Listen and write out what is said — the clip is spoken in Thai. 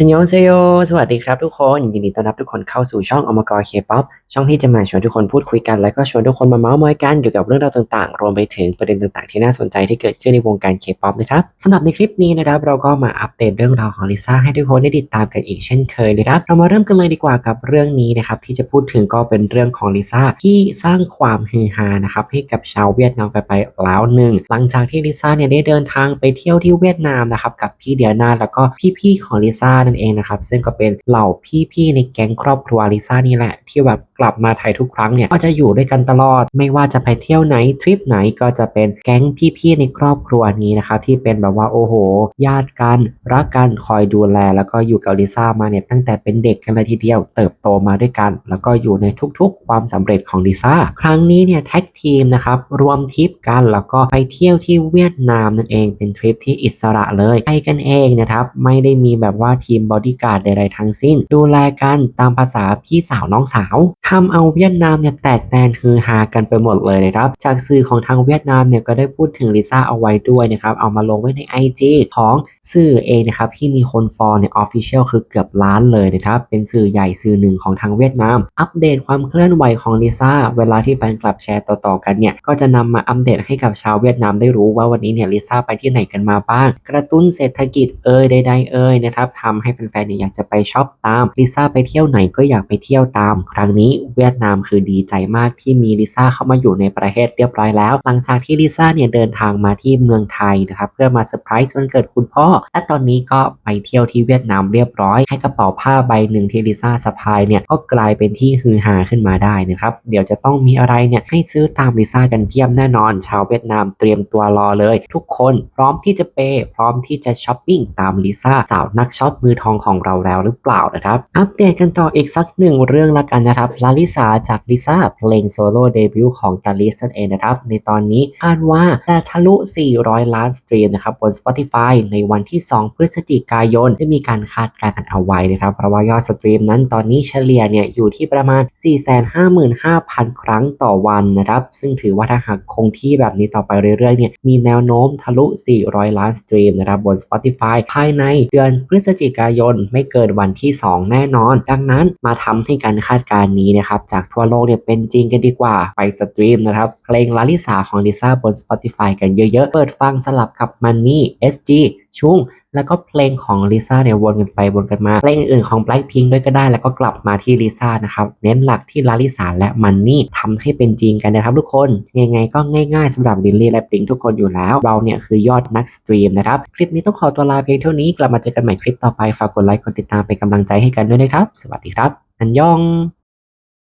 อันยองเซโย สวัสดีครับทุกคน ยินดีต้อนรับทุกคนเข้าสู่ช่องอมกรเคป๊อปช่องที่จะมาชวนทุกคนพูดคุยกัน แล้วก็ชวนทุกคนมาเมาส์มอยกันเกี่ยวกับเรื่องราวต่างๆ รวมไปถึงประเด็นต่างๆ ที่น่าสนใจที่เกิดขึ้นในวงการเคป๊อปนะครับสำหรับในคลิปนี้นะครับ เราก็มาอัปเดตเรื่องราวของลิซ่าให้ทุกคนได้ติดตามกันอีกเช่นเคยเลยครับ เรามาเริ่มกันเลยดีกว่ากับเรื่องนี้นะครับที่จะพูดถึงก็เป็นเรื่องของลิซ่าที่สร้างความฮือฮานะครับให้กับชาวเวียดนามกันไปแล้วหนึ่งหลังจากที่ลิซ่าเนี่ยได้เดินทางไปเที่ยวที่เวียดนามนะครับกับพี่เดียนาแล้วก็พี่ๆของลิซ่านั่นเองนะครับซึ่งก็เป็นเหล่าพี่ๆในแก๊งครอบครัวลิซ่านี่แหละ ที่แบบกลับมาไทยทุกครั้งเนี่ยก็จะอยู่ด้วยกันตลอด ไม่ว่าจะไปเที่ยวไหนทริปไหนก็จะเป็นแก๊งพี่ๆในครอบครัวนี้นะครับที่เป็นแบบว่าโอ้โห ญาติกันรักกันคอยดูแล แล้วก็อยู่กับลิซ่ามาเนี่ยตั้งแต่เป็นเด็กกันเลยทีเดียว เติบโตมาด้วยกัน แล้วก็อยู่ในทุกๆ ความสำเร็จของลิซ่าครั้งนี้เนี่ยแท็กทีมนะครับรวมทริปกันแล้วก็ไปเที่ยวที่เวียดนามนั่นเองเป็นทริปที่อิสระเลยไปกันเองนะครับไม่ได้มีแบบว่าทีมบอดี้การ์ดใดๆทั้งสิ้น ดูแลกันตามภาษาพี่สาวน้องสาวทำเอาเวียดนามเนี่ยแตกแตนคือฮากันไปหมดเลยนะครับ จากสื่อของทางเวียดนามเนี่ยก็ได้พูดถึงลิซ่าเอาไว้ด้วยนะครับ เอามาลงไว้ใน IG ของสื่อเองนะครับที่มีคนฟอลเนี่ยออฟฟิเชียลคือเกือบล้านเลยนะครับ เป็นสื่อใหญ่สื่อหนึ่งของทางเวียดนาม อัปเดตความเคลื่อนไหวของลิซ่าเวลาที่แฟนคลับแชร์ต่อๆกันเนี่ยก็จะนำมาอัปเดตให้กับชาวเวียดนามได้รู้ว่าวันนี้เนี่ยลิซ่าไปที่ไหนกันมาบ้าง กระตุ้นเศรษฐกิจเอ่ยใดๆเอ่ยนะครับทำให้แฟนๆเนี่ยอยากจะไปช็อปตามลิซ่าไปเที่ยวไหนก็อยากไปเที่ยวตาม ครั้งนี้เวียดนามคือดีใจมากที่มีลิซ่าเข้ามาอยู่ในประเทศเรียบร้อยแล้ว หลังจากที่ลิซ่าเนี่ยเดินทางมาที่เมืองไทยนะครับเพื่อมาเซอร์ไพรส์วันเกิดคุณพ่อ และตอนนี้ก็ไปเที่ยวที่เวียดนามเรียบร้อย ให้กระเป๋าผ้าใบหนึ่งที่ลิซ่าสะพายเนี่ยก็กลายเป็นที่ฮือฮาขึ้นมาได้นะครับเดี๋ยวจะต้องมีอะไรเนี่ยให้ซื้อตามลิซ่ากันเพียบแน่นอน ชาวเวียดนามเตรียมตัวรอเลย ทุกคนพร้อมที่จะเปย์พร้อมที่จะช้อปปิ้งตามลิซ่าสาวนักช็อปมือทองของเราแล้วหรือเปล่านะครับ อัปเดตกันต่ออีกสักหนึ่งเรื่องละกันนะครับลาลิสาจากลิซ่าเพลงโซโล่เดบิวต์ของตาลิสนั่นเองนะครับ ในตอนนี้คาดว่าจะทะลุ 400 ล้านสตรีมนะครับบน Spotify ในวันที่ 2 พฤศจิกายนได้มีการคาดการณ์กันเอาไว้นะครับเพราะว่ายอดสตรีมนั้นตอนนี้เฉลี่ยเนี่ยอยู่ที่ประมาณ 455,000 ครั้งต่อวันนะครับซึ่งถือว่าถ้าหากคงที่แบบนี้ต่อไปเรื่อยๆเนี่ยมีแนวโน้มทะลุ 400 ล้านสตรีมนะครับบน Spotify ภายในเดือนพฤศจิกายน ไม่เกินวันที่ 2 แน่นอน ดังนั้นมาทำให้การคาดการณ์นี้นะครับจากทั่วโลกเนี่ยเป็นจริงกันดีกว่า ไปสตรีมนะครับเพลงลาลิสาของลิซ่าบน Spotify กันเยอะๆ เปิดฟังสลับกับมันนี่ SG ชุงแล้วก็เพลงของลิซ่าเนี่ยวนกันไปวนกันมาเพลงอื่นๆของ Blackpink ด้วยก็ได้ แล้วก็กลับมาที่ลิซ่านะครับ เน้นหลักที่ลาลิสาและมันนี่ทำให้เป็นจริงกันนะครับทุกคน ยังไงก็ง่ายๆสำหรับลิลลี่และปิงทุกคนอยู่แล้ว เราเนี่ยคือยอดนักสตรีมนะครับ คลิปนี้ต้องขอตัวลาเพียงเท่านี้ กลับมาเจอกันใหม่คลิปต่อไป ฝากกดไลค์กดติดตามเป็นกำลังใจให้กันด้วยนะครับ สวัสดีครับ อันยอง